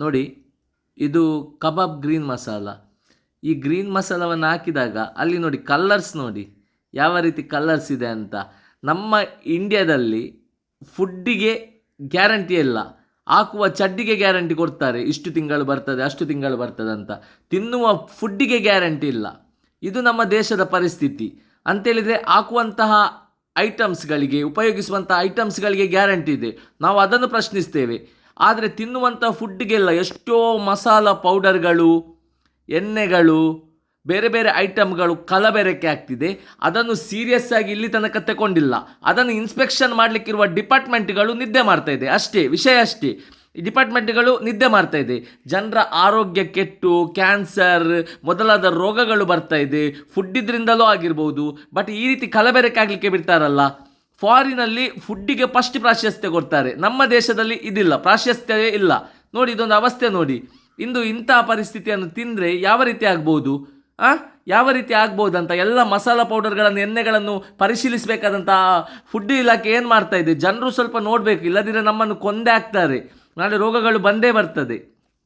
ನೋಡಿ, ಇದು ಕಬಾಬ್ ಗ್ರೀನ್ ಮಸಾಲ. ಈ ಗ್ರೀನ್ ಮಸಾಲವನ್ನು ಹಾಕಿದಾಗ ಅಲ್ಲಿ ನೋಡಿ ಕಲರ್ಸ್ ನೋಡಿ, ಯಾವ ರೀತಿ ಕಲರ್ಸ್ ಇದೆ ಅಂತ. ನಮ್ಮ ಇಂಡಿಯಾದಲ್ಲಿ ಫುಡ್ಡಿಗೆ ಗ್ಯಾರಂಟಿ ಇಲ್ಲ. ಹಾಕುವ ಚಡ್ಡಿಗೆ ಗ್ಯಾರಂಟಿ ಕೊಡ್ತಾರೆ, ಇಷ್ಟು ತಿಂಗಳು ಬರ್ತದೆ, ಅಷ್ಟು ತಿಂಗಳು ಬರ್ತದೆ ಅಂತ. ತಿನ್ನುವ ಫುಡ್ಡಿಗೆ ಗ್ಯಾರಂಟಿ ಇಲ್ಲ. ಇದು ನಮ್ಮ ದೇಶದ ಪರಿಸ್ಥಿತಿ. ಅಂತೇಳಿದರೆ ಹಾಕುವಂತಹ ಐಟಮ್ಸ್ಗಳಿಗೆ ಉಪಯೋಗಿಸುವಂಥ ಐಟಮ್ಸ್ಗಳಿಗೆ ಗ್ಯಾರಂಟಿ ಇದೆ. ನಾವು ಅದನ್ನು ಪ್ರಶ್ನಿಸ್ತೇವೆ. ಆದರೆ ತಿನ್ನುವಂಥ ಫುಡ್ಗೆಲ್ಲ ಎಷ್ಟೋ ಮಸಾಲ ಪೌಡರ್ಗಳು ಎಣ್ಣೆಗಳು, ಬೇರೆ ಬೇರೆ ಐಟಮ್ಗಳು ಕಲಬೆರಕೆ ಆಗ್ತಿದೆ. ಅದನ್ನು ಸೀರಿಯಸ್ ಆಗಿ ಇಲ್ಲಿ ತನಕ ತಗೊಂಡಿಲ್ಲ ಅದನ್ನು ಇನ್ಸ್ಪೆಕ್ಷನ್ ಮಾಡಲಿಕ್ಕಿರುವ ಡಿಪಾರ್ಟ್ಮೆಂಟ್ಗಳು ನಿದ್ದೆ ಮಾಡ್ತಾ ಇದೆ. ಅಷ್ಟೇ, ವಿಷಯ ಅಷ್ಟೇ. ಡಿಪಾರ್ಟ್ಮೆಂಟ್ಗಳು ನಿದ್ದೆ ಮಾಡ್ತಾ ಇದೆ. ಜನರ ಆರೋಗ್ಯ ಕೆಟ್ಟು ಕ್ಯಾನ್ಸರ್ ಮೊದಲಾದ ರೋಗಗಳು ಬರ್ತಾ ಇದೆ. ಫುಡ್ ಇದರಿಂದಲೂ ಆಗಿರ್ಬೋದು. ಬಟ್ ಈ ರೀತಿ ಕಲಬೆರಕೆ ಆಗಲಿಕ್ಕೆ ಬಿಡ್ತಾರಲ್ಲ ಫಾರಿನಲ್ಲಿ ಫುಡ್ಡಿಗೆ ಫಸ್ಟ್ ಪ್ರಾಶಸ್ತ್ಯ ಕೊಡ್ತಾರೆ. ನಮ್ಮ ದೇಶದಲ್ಲಿ ಇದಿಲ್ಲ, ಪ್ರಾಶಸ್ತ್ಯವೇ ಇಲ್ಲ. ನೋಡಿ, ಇದೊಂದು ಅವಸ್ಥೆ ನೋಡಿ. ಇಂದು ಇಂತಹ ಪರಿಸ್ಥಿತಿಯನ್ನು ತಿಂದರೆ ಯಾವ ರೀತಿ ಆಗ್ಬೋದು? ಆ? ಯಾವ ರೀತಿ ಆಗ್ಬೋದಂತ ಎಲ್ಲ ಮಸಾಲ ಪೌಡರ್ಗಳನ್ನು, ಎಣ್ಣೆಗಳನ್ನು ಪರಿಶೀಲಿಸಬೇಕಾದಂಥ ಫುಡ್ ಇಲಾಖೆ ಏನು ಮಾಡ್ತಾ ಇದೆ? ಜನರು ಸ್ವಲ್ಪ ನೋಡಬೇಕು ಇಲ್ಲದಿದ್ದರೆ ನಮ್ಮನ್ನು ಕೊಂದೆ ಹಾಕ್ತಾರೆ. ನಾಳೆ ರೋಗಗಳು ಬಂದೇ ಬರ್ತದೆ.